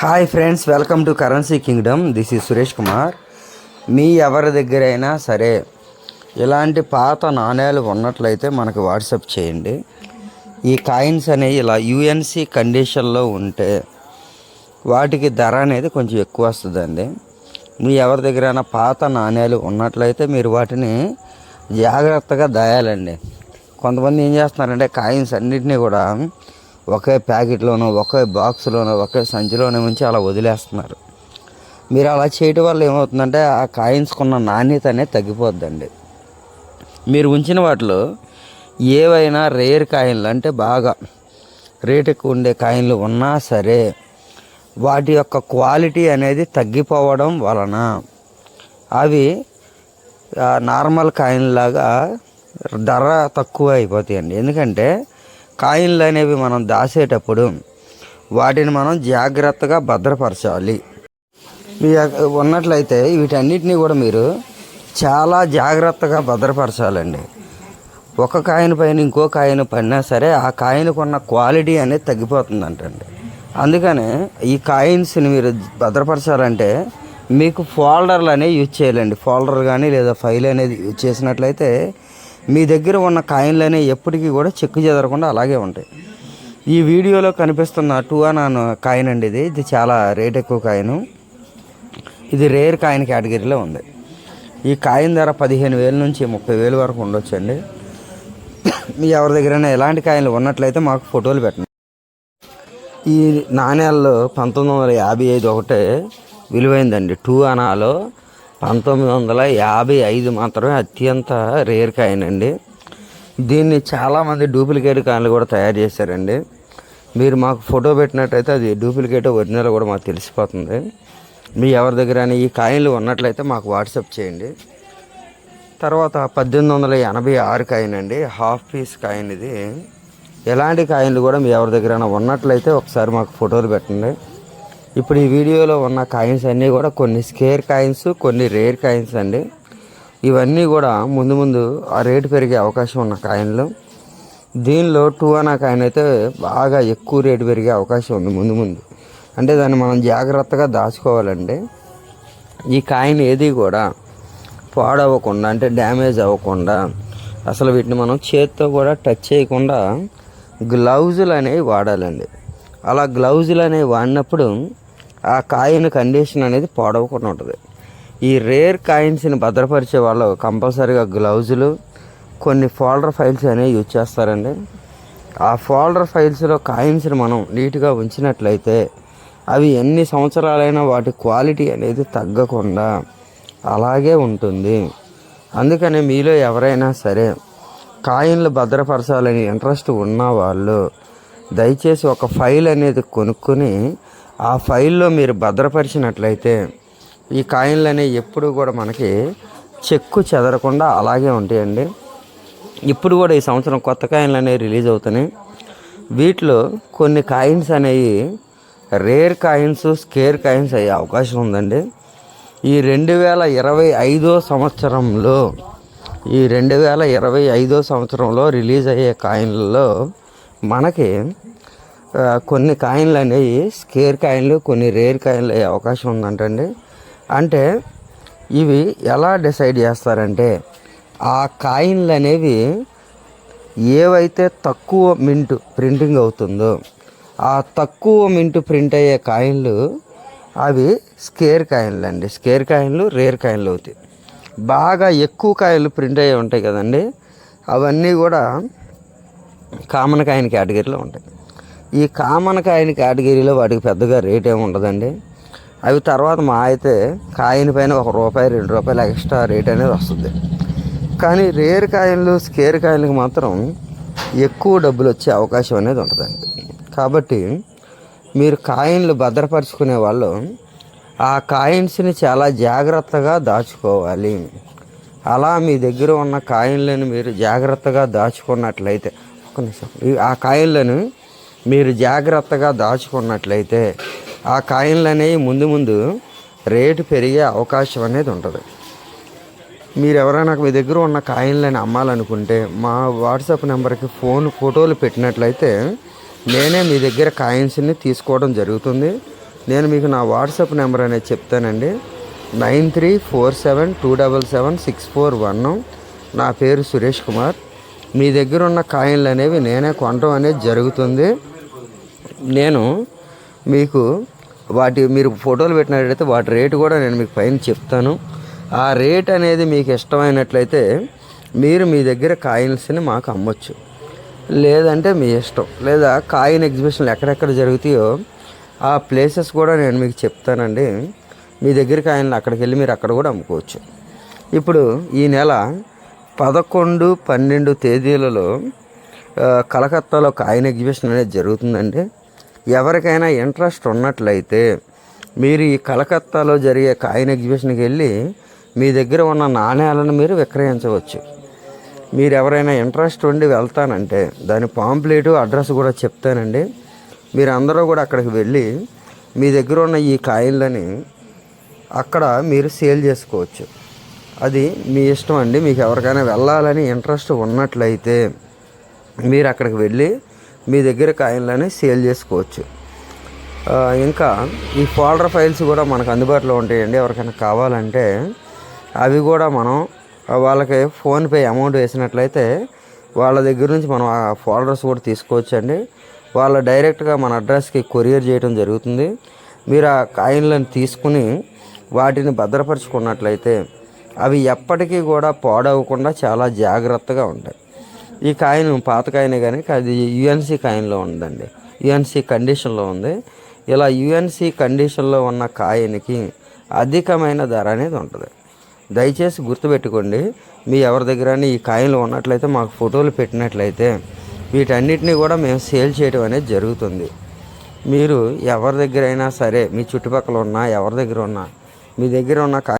Hi friends welcome to currency kingdom this is Suresh Kumar మీ ఎవరి దగ్గరైనా సరే ఇలాంటి పాత నాణేలు ఉన్నట్లయితే మనకు వాట్సాప్ చేయండి. ఈ కాయిన్స్ అనేవి ఇలా యుఎన్సి కండిషన్లో ఉంటే వాటికి ధర అనేది కొంచెం ఎక్కువ వస్తుందండి. మీ ఎవరి దగ్గరైనా పాత నాణేలు ఉన్నట్లయితే మీరు వాటిని జాగ్రత్తగా దాయాలండి. కొంతమంది ఏం చేస్తున్నారంటే కాయిన్స్ అన్నిటినీ కూడా ఒకే ప్యాకెట్లోనో ఒకే బాక్స్లోనో ఒకే సంచిలోనో ఉంచి అలా వదిలేస్తున్నారు. మీరు అలా చేయటం వల్ల ఏమవుతుందంటే ఆ కాయిన్స్కున్న నాణ్యత అనేది తగ్గిపోద్దండి. మీరు ఉంచిన వాటిలో ఏవైనా రేర్ కాయిన్లు అంటే బాగా రేట్ ఎక్కువ ఉండే కాయిన్లు ఉన్నా సరే వాటి యొక్క క్వాలిటీ అనేది తగ్గిపోవడం వలన అవి నార్మల్ కాయిన్ లాగా ధర తక్కువ అయిపోతాయండి. ఎందుకంటే కాయిన్లు అనేవి మనం దాచేటప్పుడు వాటిని మనం జాగ్రత్తగా భద్రపరచాలి. మీ యొక్క- ఉన్నట్లయితే వీటన్నిటిని కూడా మీరు చాలా జాగ్రత్తగా భద్రపరచాలండి. ఒక కాయిన్ పైన ఇంకో కాయిన్ పడినా సరే ఆ కాయిన్కు ఉన్న క్వాలిటీ అనేది తగ్గిపోతుందంటండి. అందుకనే ఈ కాయిన్స్ని మీరు భద్రపరచాలంటే మీకు ఫోల్డర్లు అనేవి యూజ్ చేయాలండి. ఫోల్డర్ కానీ లేదా ఫైల్ అనేది యూజ్ చేసినట్లయితే మీ దగ్గర ఉన్న కాయిన్లు అనేవి ఎప్పటికీ కూడా చెక్కు చెదరకుండా అలాగే ఉంటాయి. ఈ వీడియోలో కనిపిస్తున్న టూ అనాన్ కాయిన్ అండి ఇది. ఇది చాలా రేట్ ఎక్కువ కాయిన్. ఇది రేర్ కాయిన్ కేటగిరీలో ఉంది. ఈ కాయిన్ ధర పదిహేను వేల నుంచి ముప్పై వేలు వరకు ఉండొచ్చండి. మీ ఎవరి దగ్గరైనా ఎలాంటి కాయిన్లు ఉన్నట్లయితే మాకు ఫోటోలు పెట్టండి. ఈ నాణ్యాల్లో పంతొమ్మిది వందల యాభై ఐదు ఒకటే విలువైందండి. టూ అనాలో పంతొమ్మిది వందల యాభై ఐదు మాత్రమే అత్యంత రేర్ కాయిన్ అండి. దీన్ని చాలామంది డూప్లికేట్ కాయిన్లు కూడా తయారు చేశారండి. మీరు మాకు ఫోటో పెట్టినట్టయితే అది డూప్లికేట్ ఒరిజినల్ కూడా మాకు తెలిసిపోతుంది. మీ ఎవరి దగ్గర ఈ కాయిన్లు ఉన్నట్లయితే మాకు వాట్సాప్ చేయండి. తర్వాత పద్దెనిమిది వందల ఎనభై ఆరు కాయిన్ అండి. హాఫ్ పీస్ కాయిన్ ఇది. ఎలాంటి కాయిన్లు కూడా మీ ఎవరి దగ్గర ఉన్నట్లయితే ఒకసారి మాకు ఫోటోలు పెట్టండి. ఇప్పుడు ఈ వీడియోలో ఉన్న కాయిన్స్ అన్నీ కూడా కొన్ని స్కేర్ కాయిన్స్ కొన్ని రేర్ కాయిన్స్ అండి. ఇవన్నీ కూడా ముందు ముందు ఆ రేటు పెరిగే అవకాశం ఉన్న కాయిన్లు. దీనిలో టూ అనా కాయిన్ అయితే బాగా ఎక్కువ రేటు పెరిగే అవకాశం ఉంది ముందు ముందు. అంటే దాన్ని మనం జాగ్రత్తగా దాచుకోవాలండి. ఈ కాయిన్ ఏది కూడా పాడవకుండా అంటే డ్యామేజ్ అవ్వకుండా అసలు వీటిని మనం చేత్తో కూడా టచ్ చేయకుండా గ్లౌజులు అనేవి వాడాలండి. అలా గ్లౌజులు అనేవి వాడినప్పుడు ఆ కాయిన్ కండిషన్ అనేది పాడవకుండా ఉంటుంది. ఈ రేర్ కాయిన్స్ని భద్రపరిచే వాళ్ళు కంపల్సరీగా గ్లౌజులు కొన్ని ఫోల్డర్ ఫైల్స్ అనేవి యూజ్ చేస్తారండి. ఆ ఫోల్డర్ ఫైల్స్లో కాయిన్స్ని మనం నీట్గా ఉంచినట్లయితే అవి ఎన్ని సంవత్సరాలైనా వాటి క్వాలిటీ అనేది తగ్గకుండా అలాగే ఉంటుంది. అందుకని మీలో ఎవరైనా సరే కాయిన్లు భద్రపరచాలని ఇంట్రెస్ట్ ఉన్న వాళ్ళు దయచేసి ఒక ఫైల్ అనేది కొనుక్కొని ఆ ఫైల్లో మీరు భద్రపరిచినట్లయితే ఈ కాయిన్లు అనేవి ఎప్పుడు కూడా మనకి చెక్కు చెదరకుండా అలాగే ఉంటాయండి. ఇప్పుడు కూడా ఈ సంవత్సరం కొత్త కాయిన్లు అనేవి రిలీజ్ అవుతున్నాయి. వీటిలో కొన్ని కాయిన్స్ అనేవి రేర్ కాయిన్స్ స్కేర్ కాయిన్స్ అయ్యే అవకాశం ఉందండి. ఈ రెండు వేల ఇరవై ఐదో సంవత్సరంలో ఈ రెండు వేల ఇరవై ఐదో సంవత్సరంలో రిలీజ్ అయ్యే కాయిన్లలో మనకి కొన్ని కాయిన్లు అనేవి స్కేర్ కాయిన్లు కొన్ని రేర్ కాయిన్లు అయ్యే అవకాశం ఉందంటండి. అంటే ఇవి ఎలా డిసైడ్ చేస్తారంటే ఆ కాయిన్లు అనేవి ఏవైతే తక్కువ మింట్ ప్రింటింగ్ అవుతుందో ఆ తక్కువ మింట్ ప్రింట్ అయ్యే కాయిన్లు అవి స్కేర్ కాయిన్లు అండి. స్కేర్ కాయిన్లు రేర్ కాయిన్లు అవుతాయి. బాగా ఎక్కువ కాయిన్లు ప్రింట్ అయ్యి ఉంటాయి కదండి. అవన్నీ కూడా కామన్ కాయిన్ కేటగిరీలో ఉంటాయి. ఈ కామన్ కాయని కేటగిరీలో వాటికి పెద్దగా రేట్ ఏమి ఉండదండి. అవి తర్వాత మా అయితే కాయిన్ పైన ఒక రూపాయి రెండు రూపాయలు ఎక్స్ట్రా రేట్ అనేది వస్తుంది. కానీ రేర్ కాయిన్లు స్కేర్ కాయలకు మాత్రం ఎక్కువ డబ్బులు వచ్చే అవకాశం అనేది ఉంటుందండి. కాబట్టి మీరు కాయిన్లు భద్రపరుచుకునే వాళ్ళు ఆ కాయిన్స్ని చాలా జాగ్రత్తగా దాచుకోవాలి. అలా మీ దగ్గర ఉన్న కాయిన్లను మీరు జాగ్రత్తగా దాచుకున్నట్లయితే ఒక నిమిషం. ఆ కాయిన్లను మీరు జాగ్రత్తగా దాచుకున్నట్లయితే ఆ కాయిన్లు అనేవి ముందు ముందు రేటు పెరిగే అవకాశం అనేది ఉంటుంది. మీరు ఎవరైనా మీ దగ్గర ఉన్న కాయిన్లని అమ్మాలనుకుంటే మా వాట్సాప్ నెంబర్కి ఫోన్ ఫోటోలు పెట్టినట్లయితే నేనే మీ దగ్గర కాయిన్స్ని తీసుకోవడం జరుగుతుంది. నేను మీకు నా వాట్సాప్ నెంబర్ అనేది చెప్తానండి. Nine three four seven two double seven six four one నా పేరు సురేష్ కుమార్. మీ దగ్గర ఉన్న కాయిన్లు అనేవి నేనే కొనడం అనేది జరుగుతుంది. నేను మీకు వాటి మీరు ఫోటోలు పెట్టినట్టయితే వాటి రేటు కూడా నేను మీకు పైన చెప్తాను. ఆ రేట్ అనేది మీకు ఇష్టమైనట్లయితే మీరు మీ దగ్గర కాయిన్స్ని మాకు అమ్మొచ్చు. లేదంటే మీ ఇష్టం. లేదా కాయిన్ ఎగ్జిబిషన్లు ఎక్కడెక్కడ జరుగుతాయో ఆ ప్లేసెస్ కూడా నేను మీకు చెప్తానండి. మీ దగ్గర కాయిన్లు అక్కడికి వెళ్ళి మీరు అక్కడ కూడా అమ్ముకోవచ్చు. ఇప్పుడు ఈ నెల పదకొండు పన్నెండు తేదీలలో కలకత్తాలో కాయిన్ ఎగ్జిబిషన్ అనేది జరుగుతుందండి. ఎవరికైనా ఇంట్రెస్ట్ ఉన్నట్లయితే మీరు ఈ కలకత్తాలో జరిగే కాయిన్ ఎగ్జిబిషన్కి వెళ్ళి మీ దగ్గర ఉన్న నాణ్యాలను మీరు విక్రయించవచ్చు. మీరు ఎవరైనా ఇంట్రెస్ట్ ఉండి వెళ్తానంటే దాని పాంప్లెట్ అడ్రస్ కూడా చెప్తానండి. మీరు అందరూ కూడా అక్కడికి వెళ్ళి మీ దగ్గర ఉన్న ఈ కాయిన్లని అక్కడ మీరు సేల్ చేసుకోవచ్చు. అది మీ ఇష్టం అండి. మీకు ఎవరికైనా వెళ్ళాలని ఇంట్రెస్ట్ ఉన్నట్లయితే మీరు అక్కడికి వెళ్ళి మీ దగ్గర కాయిన్లని సేల్ చేసుకోవచ్చు. ఇంకా ఈ ఫోల్డర్ ఫైల్స్ కూడా మనకు అందుబాటులో ఉంటాయండి. ఎవరికైనా కావాలంటే అవి కూడా మనం వాళ్ళకి ఫోన్పే అమౌంట్ వేసినట్లయితే వాళ్ళ దగ్గర నుంచి మనం ఆ ఫోల్డర్స్ కూడా తీసుకోవచ్చు అండి వాళ్ళ డైరెక్ట్గా మన అడ్రస్కి కొరియర్ చేయడం జరుగుతుంది. మీరు ఆ కాయిన్లను తీసుకుని వాటిని భద్రపరుచుకున్నట్లయితే అవి ఎప్పటికీ కూడా పాడవకుండా చాలా జాగ్రత్తగా ఉంటాయి. ఈ కాయిన్ పాత కాయినే కానీ అది యుఎన్సి కాయిన్లో ఉందండి. యుఎన్సి కండిషన్లో ఉంది. ఇలా యుఎన్సి కండిషన్లో ఉన్న కాయిన్కి అధికమైన ధర అనేది ఉంటుంది. దయచేసి గుర్తుపెట్టుకోండి మీ ఎవరి దగ్గర ఈ కాయిన్లు ఉన్నట్లయితే మాకు ఫోటోలు పెట్టినట్లయితే వీటన్నిటిని కూడా మేము సేల్ చేయడం అనేది జరుగుతుంది. మీరు ఎవరి దగ్గర అయినా సరే మీ చుట్టుపక్కల ఉన్నా ఎవరి దగ్గర ఉన్నా మీ దగ్గర ఉన్న కాయ